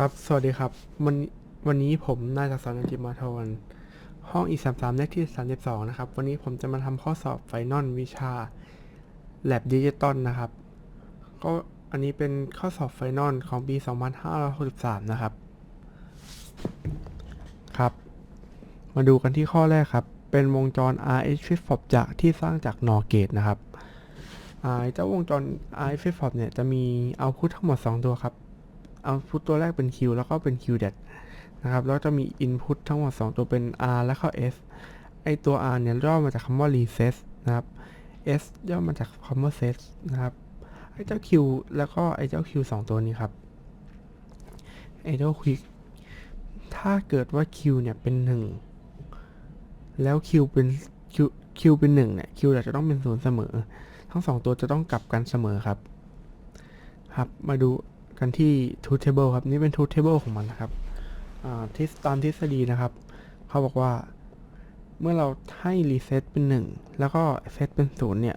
ครับ สวัสดีครับ วันวันนี้ผมนายจากสอนจิมาทวนห้องอีสามสามเลขที่32นะครับ วันนี้ผมจะมาทำข้อสอบไฟนอลวิชา Lab Digital นะครับ ก็อันนี้เป็นข้อสอบไฟนอลของปี2563นห้าร้อยหกสิบสามนะครับ ครับ มาดูกันที่ข้อแรกครับ เป็นวงจร RH flip flop จากที่สร้างจาก NOR gate นะครับอ่าเจ้าวงจร RH flip flop เนี่ยจะมีเอาพุททั้งหมด 2 ตัวครับ เอาพุทตัวแรกเป็น Q แล้วก็เป็น Q d e t นะครับ แล้วจะมี Input ทั้งหมด 2 ตัวเป็น R และก็ S ไอตัว R เนี่ยย่อมาจากคำว่า Recess นะครับ S ย่อมาจากคำว่า Set นะครับ ไอเจ้า Q แล้วก็ไอเจ้า Q 2 ตัวนี้ครับ ไอเจ้า Q ถ้าเกิดว่า Q เนี่ยเป็น 1 แล้ว Q เป็น Q Q เป็น1เนี่ย Q จะต้องเป็นศูนย์เสมอ ทั้ง 2 ตัวจะต้องกลับกันเสมอครับ ครับ มาดู กันที่ truth table ครับ นี่เป็น truth table ของมันนะครับอ่าที่ตามทฤษฎีนะครับ เขาบอกว่า เมื่อเราให้ reset เป็น 1 แล้วก็ set เป็น0เนี่ย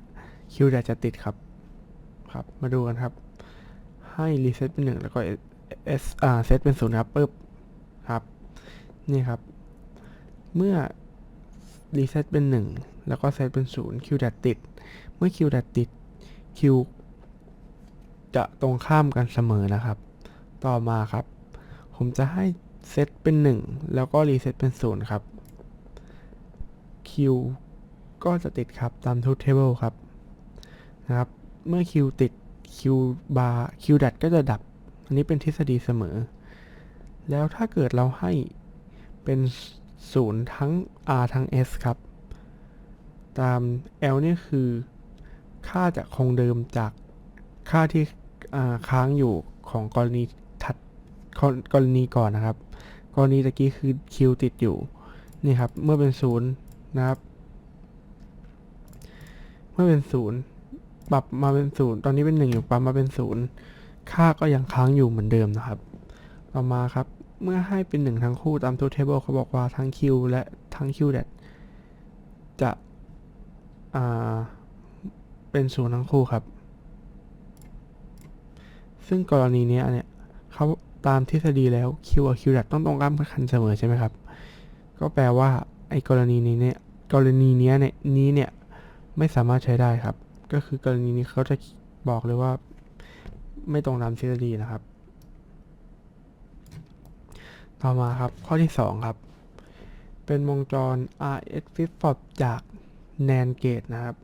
Q จะติดครับครับ มาดูกันครับ ให้ reset เป็น 1 แล้วก็ S อ่า set เป็น0ครับปึ๊บครับ นี่ครับ เมื่อ reset เป็น 1 แล้วก็ set เป็น0 Q ติด เมื่อ Q ติด Q จะตรงข้ามกันเสมอนะครับ ต่อมาครับ ผมจะให้เซตเป็น 1 แล้วก็รีเซตเป็น 0 ครับ Q ก็จะติดครับตาม truth table ครับนะครับ เมื่อ Q ติด Q bar Q ดัดก็จะดับ อันนี้เป็นทฤษฎีเสมอ แล้วถ้าเกิดเราให้เป็น0ทั้ง R ทั้ง S ครับ ตาม L นี่คือ ค่าจะคงเดิมจากค่าที่ ค้างอยู่ของกรณีถัดกรณีก่อนนะครับ กรณีตะกี้คือ Q ติดอยู่นี่ครับ เมื่อเป็นศูนย์นะครับ เมื่อเป็นศูนย์ปรับมาเป็นศูนย์ตอนนี้เป็นหนึ่งอยู่ปรับมาเป็นศูนย์ค่าก็ยังค้างอยู่เหมือนเดิมนะครับ ต่อมาครับเมื่อให้เป็นหนึ่งทั้งคู่ตาม truth table เขาบอกว่าทั้ง Q และทั้ง Q เดจะเป็นศูนย์ทั้งคู่ครับ ซึ่งกรณีนี้เนี่ยเขาตามทฤษฎีแล้ว Q กับ Q ดัต้องตรงข้ามกันเสมอใช่ไหมครับ ก็แปลว่าไอ้กรณีนี้เนี่ยกรณีนี้เนี่ยนี้เนี่ยไม่สามารถใช้ได้ครับ ก็คือกรณีนี้เขาจะบอกเลยว่า ไม่ตรงตามทฤษฎีนะครับ ต่อมาครับข้อที่ 2 ครับ เป็นวงจร RS flip flop จาก NAND gate นะครับ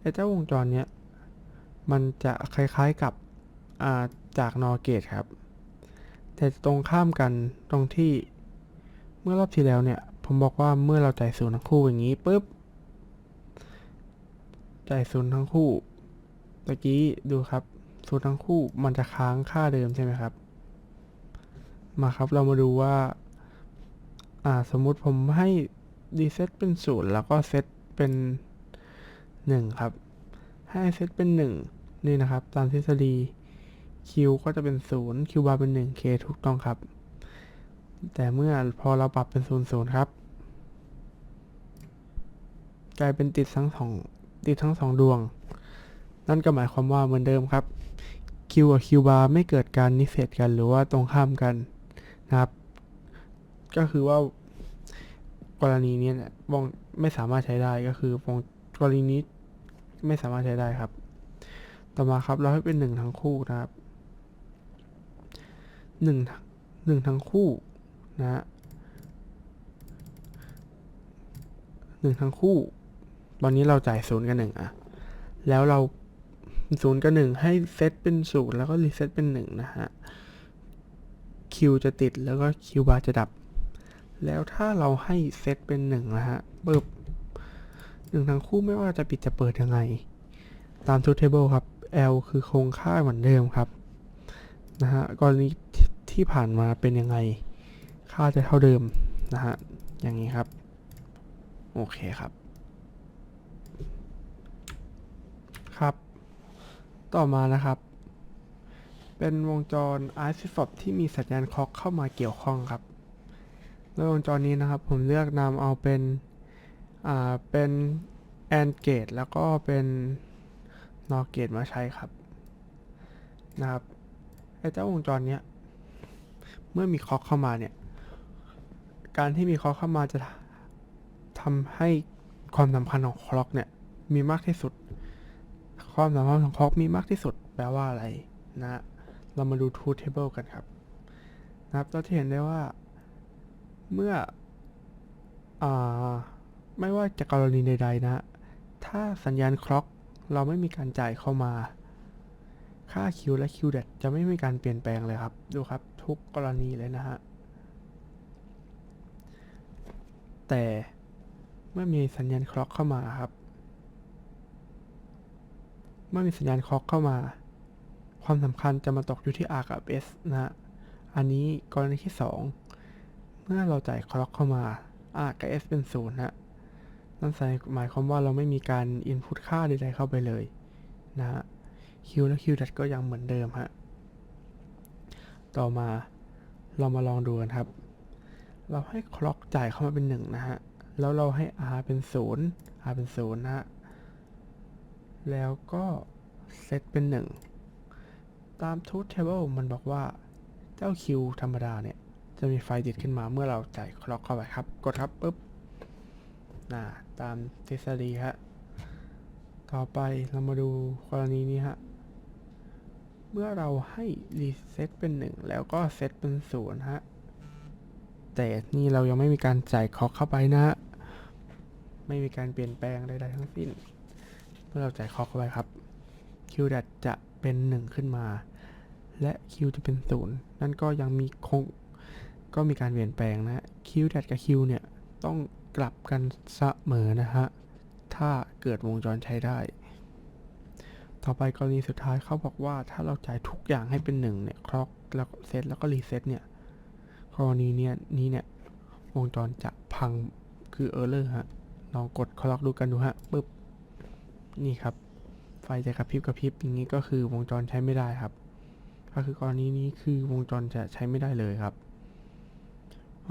ไอ้เจ้าวงจรเนี้ย มันจะคล้ายๆกับาจากนอเกตครับ แต่ตรงข้ามกันตรงที่เมื่อรอบที่แล้วเนี่ย ผมบอกว่าเมื่อเราจ่ายศูนย์ทั้งคู่อย่างนี้ปุ๊บจ่ายศูนย์ทั้งคู่ตะกี้ดูครับศูนย์ทั้งคู่มันจะค้างค่าเดิมใช่ไหมครับ มาครับเรามาดูว่าอ่าสมมุติผมให้รีเซตเป็นศูนย์แล้วก็เซตเป็น1ครับ ให้เซตเป็น 1 นี่นะครับ ตามทฤษฎี Q ก็จะเป็น 0 Q bar เป็น 1 K ถูกต้องครับ แต่เมื่อพอเราปรับเป็น 0 0 ครับ กลายเป็นติดทั้งสองติดทั้งสองดวง นั่นก็หมายความว่าเหมือนเดิมครับ Q กับ Q bar ไม่เกิดการนิเศษกันหรือว่าตรงข้ามกันนะครับ ก็คือว่ากรณีนี้เนี่ยวงไม่สามารถใช้ได้ก็คือวงกรณีนี้ ไม่สามารถใช้ได้ครับ ต่อมาครับเราให้เป็นหนึ่งทั้งคู่นะครับหนึ่งหนึ่งทั้งคู่นะฮะหนึ่งทั้งคู่ ตอนนี้เราจ่ายศูนย์กับหนึ่งอะแล้วเราศูนย์กับหนึ่งให้เซตเป็นศูนย์แล้วก็รีเซตเป็นหนึ่งนะฮะคิวจะติดแล้วก็คิวบาร์จะดับ แล้วถ้าเราให้เซตเป็นหนึ่งนะฮะปึ๊บ หนึ่งทั้งคู่ไม่ว่าจะปิดจะเปิดยังไง ตาม truth table ครับ L คือคงค่าเหมือนเดิมครับนะฮะกรณีที่ผ่านมาเป็นยังไง ค่าจะเท่าเดิมนะฮะอย่างนี้ครับ โอเคครับ ครับ ต่อมานะครับ เป็นวงจร i c f o p ที่มีสัญญาณคล็อกเข้ามาเกี่ยวข้องครับในวงจรนี้นะครับ ผมเลือกนำเอาเป็น อ่าเป็น AND gate แล้วก็เป็น NOR gate มาใช้ครับนะครับไอ้เจ้าวงจรเนี้ยเมื่อมีคล็อกเข้ามาเนี่ย การที่มีคล็อกเข้ามาจะทำให้ความสำคัญของคล็อกเนี่ยมีมากที่สุด ความสำคัญของคล็อกมีมากที่สุด แปลว่าอะไรนะเรามาดู truth table กันครับนะครับเราจะเห็นได้ว่าเมื่ออา ไม่ว่าจะกรณีใดๆนะ ถ้าสัญญาณคล็อกเราไม่มีการจ่ายเข้ามา ค่า Q และ Q เดจะไม่มีการเปลี่ยนแปลงเลยครับ ดูครับทุกกรณีเลยนะฮะ แต่เมื่อมีสัญญาณคล็อกเข้ามาครับ เมื่อมีสัญญาณคล็อกเข้ามา ความสำคัญจะมาตกอยู่ที่ R กับ S นะฮะ อันนี้กรณีที่ 2 เมื่อเราจ่ายคล็อกเข้ามา R กับ S เป็นศูนย์ฮะ นั่นหมายความว่าเราไม่มีการ input ค่าใดๆเข้าไปเลยนะฮะ Q และ Q ดัก็ยังเหมือนเดิมฮะ ต่อมาเรามาลองดูกันครับ เราให้คล็อกจ่ายเข้ามาเป็น1นะฮะ แล้วเราให้ R เป็น 0 R เป็น0นะฮะ แล้วก็เซตเป็น 1 ตาม truth table มันบอกว่าเจ้า Q ธรรมดาเนี่ย จะมีไฟติดขึ้นมาเมื่อเราจ่ายคล็อกเข้าไปครับ กดครับปุ๊บ นะตามทฤษฎีฮะ ต่อไปเรามาดูกรณีนี้ฮะ เมื่อเราให้รีเซ็ตเป็น 1 แล้วก็เซ็ตเป็น0ฮะ แต่นี่เรายังไม่มีการจ่ายคอกเข้าไปนะฮะ ไม่มีการเปลี่ยนแปลงใดๆทั้งสิ้น เมื่อเราจ่ายคอกเข้าไปครับ Q ดัจะเป็น 1 ขึ้นมา และ Q จะเป็น 0 นั่นก็ยังมีคงก็มีการเปลี่ยนแปลงนะฮะ Q ดักับ Q เนี่ย ต้อง กลับกันเสมอนะฮะ ถ้าเกิดวงจรใช้ได้ ต่อไปกรณีสุดท้ายเขาบอกว่าถ้าเราจ่ายทุกอย่างให้เป็นหนึ่งเนี่ยคล็อกแล้วก็เซตแล้วก็รีเซ็ตเนี่ยกรณีเนี้ยนี้เนี่ยวงจรจะพังคือเออร์เลอร์ฮะลองกดคล็อกดูกันดูฮะปึ๊บนี่ครับ ไฟจะกระพริบกระพริบอย่างนี้ก็คือวงจรใช้ไม่ได้ครับ ก็คือกรณีนี้คือวงจรจะใช้ไม่ได้เลยครับ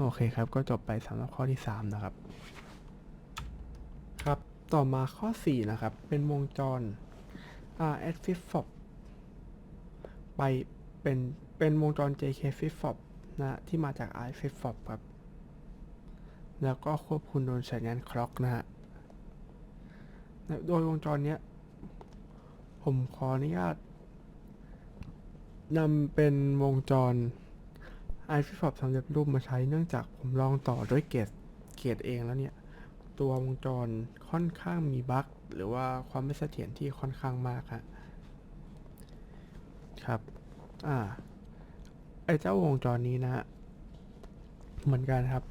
โอเคครับ ก็จบไปสำหรับข้อที่ 3 นะครับ ครับ ต่อมาข้อ 4 นะครับ เป็นวงจร R at flip flop ไปเป็น เป็นวงจร JK flip flop นะที่มาจาก R flip flop ครับ แล้วก็ควบคุมโดยสัญญาณคล็อกนะฮะ โดยวงจรเนี้ย ผมขออนุญาตนำเป็นวงจร i f i f o b สำเร็จรูปมาใช้เนื่องจากผมลองต่อด้วยเกตเกตเองแล้วเนี่ย ตัววงจรค่อนข้างมีบั๊กหรือว่าความไม่เสถียรที่ค่อนข้างมากฮะครับอ่าไอเจ้าวงจรนี้นะเหมือนกันครับ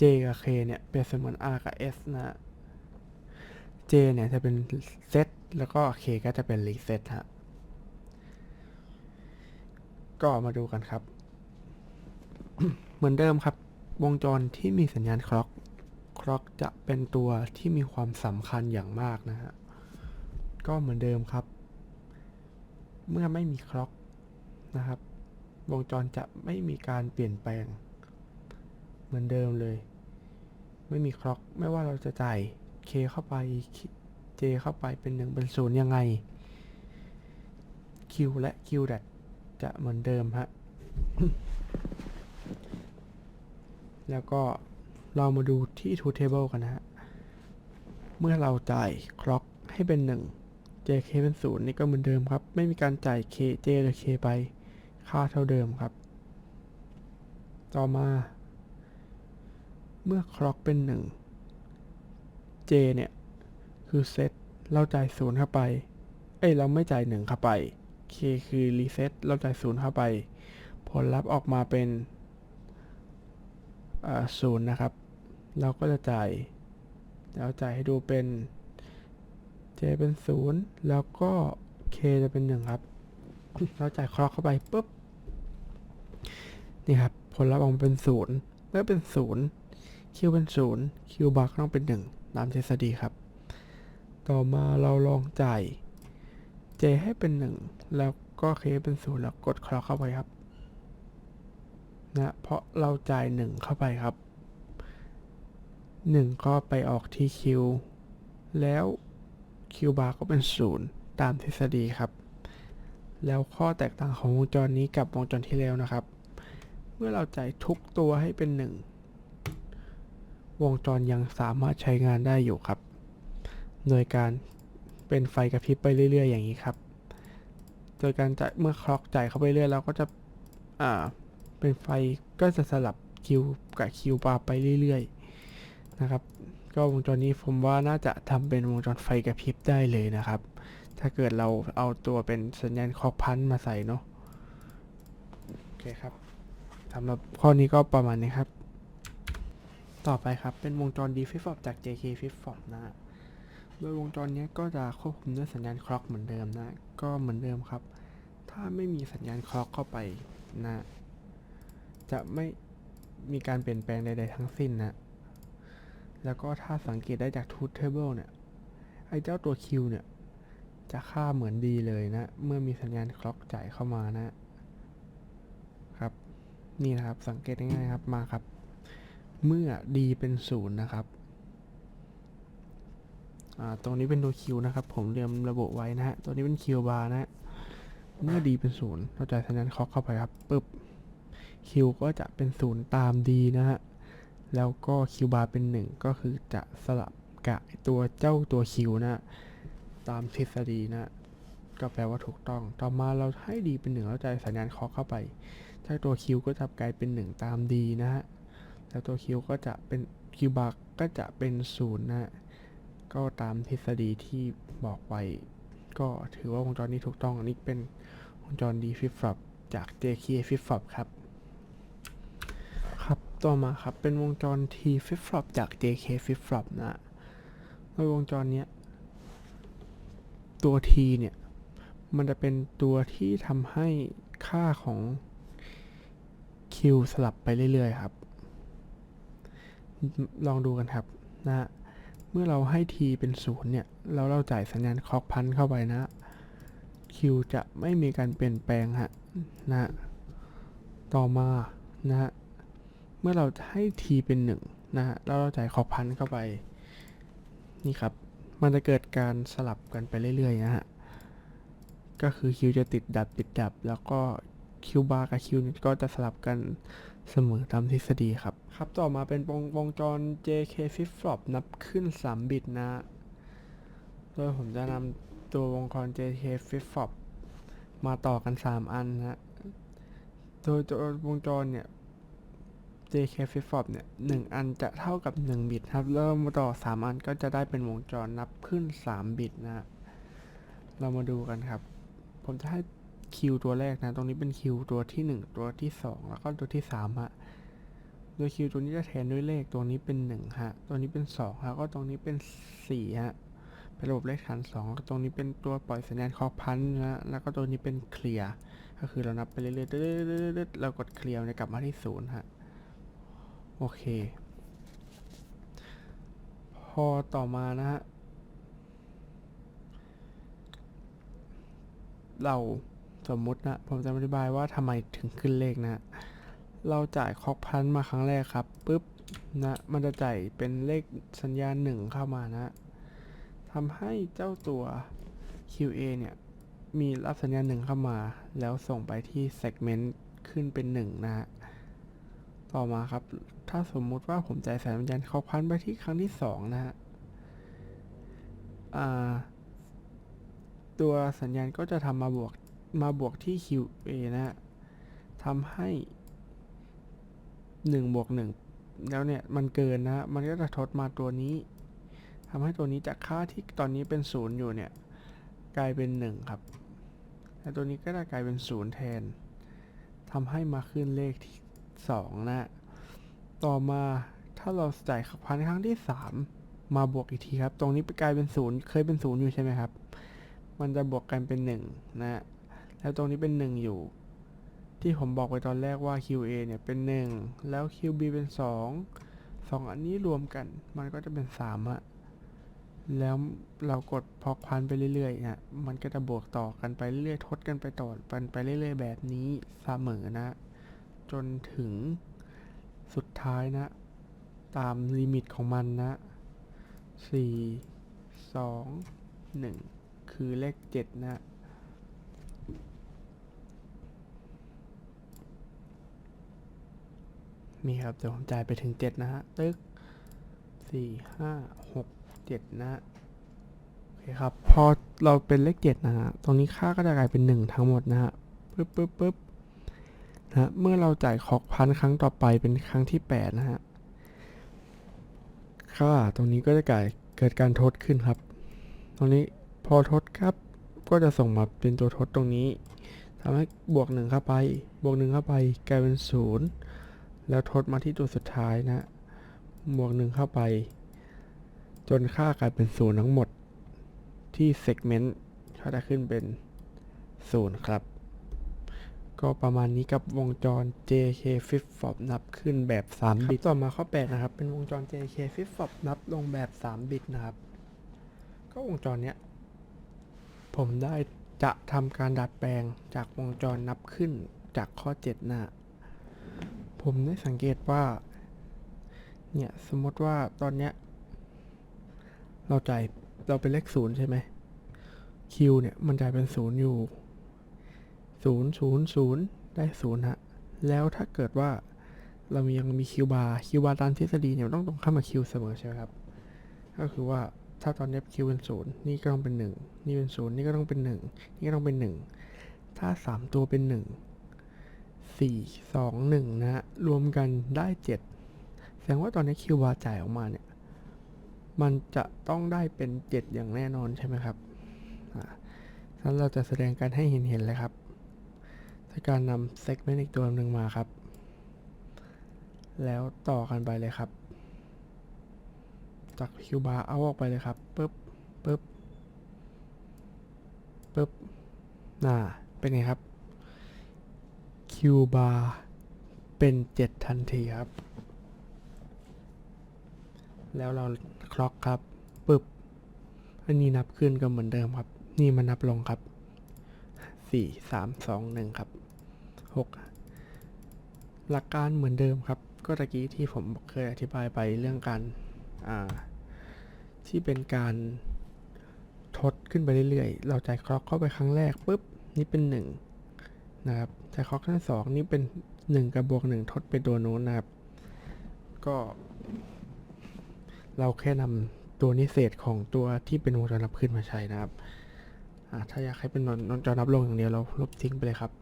J กับ K เนี่ยเป็นเสมือน R กับ S นะ J เนี่ยจะเป็นเซตแล้วก็ K ก็จะเป็นรีเซตฮะก็มาดูกันครับ เหมือนเดิมครับ วงจรที่มีสัญญาณคล็อก คล็อกจะเป็นตัวที่มีความสำคัญอย่างมากนะฮะ ก็เหมือนเดิมครับ เมื่อไม่มีคล็อกนะครับ วงจรจะไม่มีการเปลี่ยนแปลง เหมือนเดิมเลย ไม่มีคล็อก ไม่ว่าเราจะจ่าย K เข้าไป J เข้าไปเป็นหนึ่งเป็นศูนย์ยังไง Q และ Q ดัจะเหมือนเดิมฮะ แล้วก็เรามาดูที่ truth table กันนะฮะ เมื่อเราจ่ายคล็อกให้เป็น 1 JK เป็น 0 นี่ก็เหมือนเดิมครับ ไม่มีการจ่าย K J หรือ K ไปค่าเท่าเดิมครับ ต่อมา เมื่อคล็อกเป็น 1 J เนี่ย คือเซตเราจ่าย 0 เข้าไป เอ้ย เราไม่จ่าย 1 เข้าไป K คือรีเซ็ตเราจ่าย 0 เข้าไป ผลลัพธ์ออกมาเป็น ศูนย์นะครับ เราก็จะจ่ายแล้วจ่ายให้ดูเป็น J เป็น0แล้วก็ K จะเป็น1ครับ เราจ่ายคล็อกเข้าไปปุ๊บ นี่ครับ ผลลัพธ์ออกมาเป็น0เมื่อเป็น0 Q เป็น0 Q บาร์ก็ต้องเป็น1ตามทฤษฎีครับ ต่อมาเราลองจ่าย J ให้เป็น1แล้วก็ K เป็น0แล้วกดคล็อกเข้าไปครับ นะเพราะเราจ่าย 1 เข้าไปครับ 1 ก็ไปออกที่ Q แล้ว Q bar ก็เป็น 0 ตามทฤษฎีครับ แล้วข้อแตกต่างของวงจรนี้กับวงจรที่แล้วนะครับ เมื่อเราจ่ายทุกตัวให้เป็นหนึ่งวงจรยังสามารถใช้งานได้อยู่ครับ โดยการเป็นไฟกระพริบไปเรื่อย ๆ อย่างนี้ครับ โดยการจ่ายเมื่อคล็อกจ่ายเข้าไปเรื่อยเราก็จะ อ่า เป็นไฟก็จะสลับคิวกับคิวบาร์ไปเรื่อยๆนะครับ ก็วงจรนี้ผมว่าน่าจะทำเป็นวงจรไฟกระพริบได้เลยนะครับ ถ้าเกิดเราเอาตัวเป็นสัญญาณคอกพันมาใส่เนาะโอเคครับสำหรับข้อนี้ก็ประมาณนี้ครับ ต่อไปครับเป็นวงจร D flip flop จาก JK flip flop นะโดยวงจรนี้ก็จะควบคุมด้วยสัญญาณคล็อกเหมือนเดิมนะ ก็เหมือนเดิมครับ ถ้าไม่มีสัญญาณคล็อกเข้าไปนะ จะไม่มีการเปลี่ยนแปลงใดๆทั้งสิ้นนะ แล้วก็ถ้าสังเกตได้จาก truth table เนี่ย ไอ้เจ้าตัว Q เนี่ย จะค่าเหมือนดีเลยนะ เมื่อมีสัญญาณคล็อกจ่ายเข้ามานะครับ นี่นะครับ สังเกตง่ายๆครับ มาครับ เมื่อ d เป็นศูนย์นะครับอ่าตรงนี้เป็นตัว Q นะครับ ผมเรียมระบุไว้นะฮะ ตัวนี้เป็น Q bar นะฮะเมื่อ d เป็นศูนย์เราจ่ายสัญญาณคล็อกเข้าไปครับปึ๊บ Q ก็จะเป็นศูนย์ตาม d นะฮะ แล้วก็ Q bar เป็น1ก็คือจะสลับกับตัวเจ้าตัว Q นะฮะตามทฤษฎีนะก็แปลว่าถูกต้อง ต่อมาเราให้ d เป็น1แล้วใจสัญญาณคอเข้าไปเจ้าตัว Q ก็จะกลายเป็น1ตาม d นะฮะ แล้วตัว Q ก็จะเป็น Q bar ก็จะเป็น0นะฮะก็ตามทฤษฎีที่บอกไว้ ก็ถือว่าวงจรนี้ถูกต้องอันนี้เป็นวงจร D flip flop จาก JK flip flop ครับ ครับ ต่อมาครับ เป็นวงจร T flip flop จาก JK flip flop นะโดยวงจรเนี้ย ตัว T เนี่ย มันจะเป็นตัวที่ทำให้ค่าของ Q สลับไปเรื่อยๆครับ ลองดูกันครับนะ เมื่อเราให้ t เป็นศูนย์เนี่ย แล้วเราจ่ายสัญญาณคล็อกพันเข้าไปนะ q จะไม่มีการเปลี่ยนแปลงฮะนะ ต่อมานะฮะ เมื่อเราให้ t เป็น 1 นะฮะแล้วเราจ่ายคอกพันเข้าไป นี่ครับ มันจะเกิดการสลับกันไปเรื่อยๆนะฮะ ก็คือ q จะติดดับติดดับ แล้วก็ q bar กับ q เนี่ยก็จะสลับกันเสมอตามทฤษฎีครับ ครับต่อมาเป็นวงวงจร JK flip flop นับขึ้น 3 บิตนะ โดยผมจะนำตัววงจร JK flip flop มาต่อกัน 3 อันนะ โดยตัววงจรเนี่ย JK flip flop เนี่ยหนึ่งอันจะเท่ากับ 1 บิตครับแล้วมาต่อ 3 อันก็จะได้เป็นวงจรนับขึ้น 3 บิตนะเรามาดูกันครับ ผมจะให้ Q ตัวแรกนะ ตรงนี้เป็น Q ตัวที่ 1 ตัวที่ 2 แล้วก็ตัวที่3ฮะโดย Q ตัวนี้จะแทนด้วยเลขตัวนี้เป็น1ฮะตัวนี้เป็น2แล้วก็ตรงนี้เป็น4ฮะเป็นระบบเลขฐาน2ตรงนี้เป็นตัวปล่อยสัญญาณคอพันนะแล้วก็ตัวนี้เป็นเคลียร์ก็คือเรานับไปเรื่อยๆเรากดเคลียร์จะกลับมาที่ศูนย์ฮะ โอเค พอต่อมานะฮะ เราสมมุตินะ ผมจะอธิบายว่าทำไมถึงขึ้นเลขนะ เราจ่ายคอกพันมาครั้งแรกครับปุ๊บนะ มันจะจ่ายเป็นเลขสัญญาณหนึ่งเข้ามานะทำให้เจ้าตัว QA เนี่ย มีรับสัญญาณหนึ่งเข้ามา แล้วส่งไปที่ segment ขึ้นเป็นหนึ่งนะฮะ ต่อมาครับ ถ้าสมมุติว่าผมจ่ายสัญญาณคอกพันไปที่ครั้งที่สองนะฮะตัวสัญญาณก็จะทำมาบวกมาบวกที่ QA นะฮะทำให้1บวก1แล้วเนี่ยมันเกินนะฮะ มันก็จะทดมาตัวนี้ทำให้ตัวนี้จากค่าที่ตอนนี้เป็น0อยู่เนี่ย กลายเป็น 1 ครับและตัวนี้ก็จะกลายเป็น0แทนทำให้มาขึ้นเลขที่2นะ ต่อมาถ้าเราจ่ายพันครั้งที่ 3 มาบวกอีกทีครับ ตรงนี้ไปกลายเป็น0เคยเป็น0อยู่ใช่ไหมครับ มันจะบวกกันเป็น1นะแล้วตรงนี้เป็น 1 อยู่ ที่ผมบอกไปตอนแรกว่า QA เนี่ยเป็น 1 แล้ว QB เป็น 2 2 อันนี้รวมกัน มันก็จะเป็น3อะแล้วเรากดพอกพันไปเรื่อยๆเนี่ยมันก็จะบวกต่อกันไปเรื่อยๆทดกันไปต่อกันไปเรื่อยๆแบบนี้เสมอนะ จนถึง สุดท้ายนะ ตามลิมิตของมันนะ 4 2 1 คือเลข 7 นะมีครับเดี๋ยวผมจ่ายไปถึง 7 นะฮะ ตึก4 5 6 7 นะโอเคครับ พอเราเป็นเลข 7 นะฮะ ตรงนี้ค่าก็จะกลายเป็น 1 ทั้งหมดนะฮะปึ๊บปึ๊บปึ๊บ นะเมื่อเราจ่ายคอกพันครั้งต่อไปเป็นครั้งที่แปดนะฮะ ค่าตรงนี้ก็จะเกิดเกิดการทดขึ้นครับ ตรงนี้พอทดครับ ก็จะส่งมาเป็นตัวทดตรงนี้ทำให้บวกหนึ่งเข้าไป บวกหนึ่งเข้าไปกลายเป็นศูนย์แล้วทดมาที่ตัวสุดท้ายนะ บวกหนึ่งเข้าไป จนค่ากลายเป็นศูนย์ทั้งหมดที่เซกเมนต์ก็จะขึ้นเป็นศูนย์ครับ ก็ประมาณนี้กับวงจร JK Flip Flop นับขึ้นแบบ 3 บิต ต่อมาข้อ 8 นะครับ เป็นวงจร JK Flip Flop นับลงแบบ 3 บิตนะครับ ก็วงจรเนี้ย ผมได้จะทำการดัดแปลงจากวงจรนับขึ้นจากข้อ 7 นะผมได้สังเกตว่า เนี่ยสมมติว่าตอนเนี้ย เราจ่ายเราเป็นเลขศูนย์ใช่ไหมคิวเนี่ยมันจ่ายเป็นศูนย์อยู่ ศูนย์ศูนย์ศูนย์ได้ศูนย์ฮะ แล้วถ้าเกิดว่าเรามียังมีคิวบาร์คิวบาร์ตามทฤษฎีเนี่ยต้องตรงข้ามกับคิวเสมอใช่ไหมครับ ก็คือว่าถ้าตอนนี้คิวเป็นศูนย์นี่ก็ต้องเป็นหนึ่งนี่เป็นศูนย์นี่ก็ต้องเป็นหนึ่งนี่ก็ต้องเป็นหนึ่งถ้าสามตัวเป็นหนึ่งสี่สองหนึ่งนะฮะรวมกันได้เจ็ดแสดงว่าตอนนี้คิวบาร์จ่ายออกมาเนี่ยมันจะต้องได้เป็นเจ็ดอย่างแน่นอนใช่ไหมครับอ่านั้นเราจะแสดงการให้เห็นเห็นๆเลยครับ ในการนำเซกเมนต์อีกตัวหนึ่งมาครับ แล้วต่อกันไปเลยครับ จากคิวบาร์เอาออกไปเลยครับปึ๊บปึ๊บปึ๊บน่าเป็นไงครับคิวบาร์เป็น 7 ทันทีครับ แล้วเราคล็อกครับปึ๊บอันนี้นับขึ้นก็เหมือนเดิมครับ นี่มันนับลงครับ 4 3 2 1 ครับ 6 หลักการเหมือนเดิมครับ ก็ตะกี้ที่ผมเคยอธิบายไปเรื่องการอ่าที่เป็นการทดขึ้นไปเรื่อยๆ เราจ่ายคล็อกเข้าไปครั้งแรกปุ๊บนี่เป็น 1 นะครับจ่ายคล็อกครั้งสองนี่เป็น 1 กับบวก 1 ทดไปตัวโน้นนะครับ ก็ เราแค่นำตัวนิเศษของตัวที่เป็นวงจรนับขึ้นมาใช้นะครับถ้าอยากให้เป็นวงจรนับลงอย่างเดียวเราลบทิ้งไปเลยครับ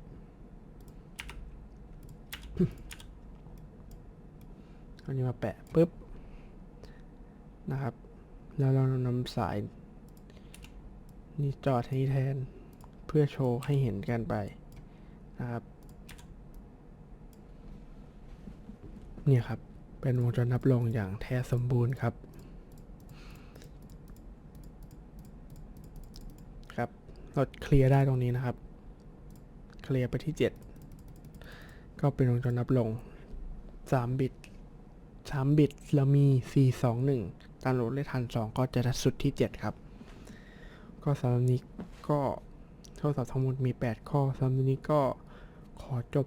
อันนี้มาแปะปุ๊บนะครับ แล้วเรานำสาย นี่จอดให้แทน เพื่อโชว์ให้เห็นกันไปนะครับ เนี่ยครับ เป็นวงจรนับลงอย่างแท้สมบูรณ์ครับครับ เราเคลียร์ได้ตรงนี้นะครับ เคลียร์ไปที่ 7 ก็เป็นวงจรนับลง 3 บิต 3 บิตแล้วมี 4 2 1ตามโหลดเลขฐาน2 ก็จะสุดที่ 7 ครับ ก็สำหรับนี้ก็โทรศัพท์ทั้งหมดมี 8 ข้อสำหรับนี้ก็ขอจบ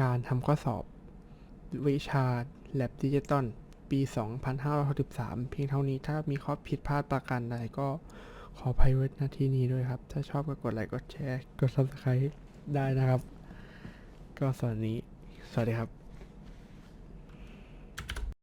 การทำข้อสอบวิชา Lab Digital ปี 2563 เพียงเท่านี้ถ้ามีข้อผิดพลาดประการใดก็ขออภัยไว้ณที่นี้ด้วยครับ ถ้าชอบก็กดไลค์ กดแชร์ กด Subscribe ได้นะครับ ก็สำหรับนี้สวัสดีครับ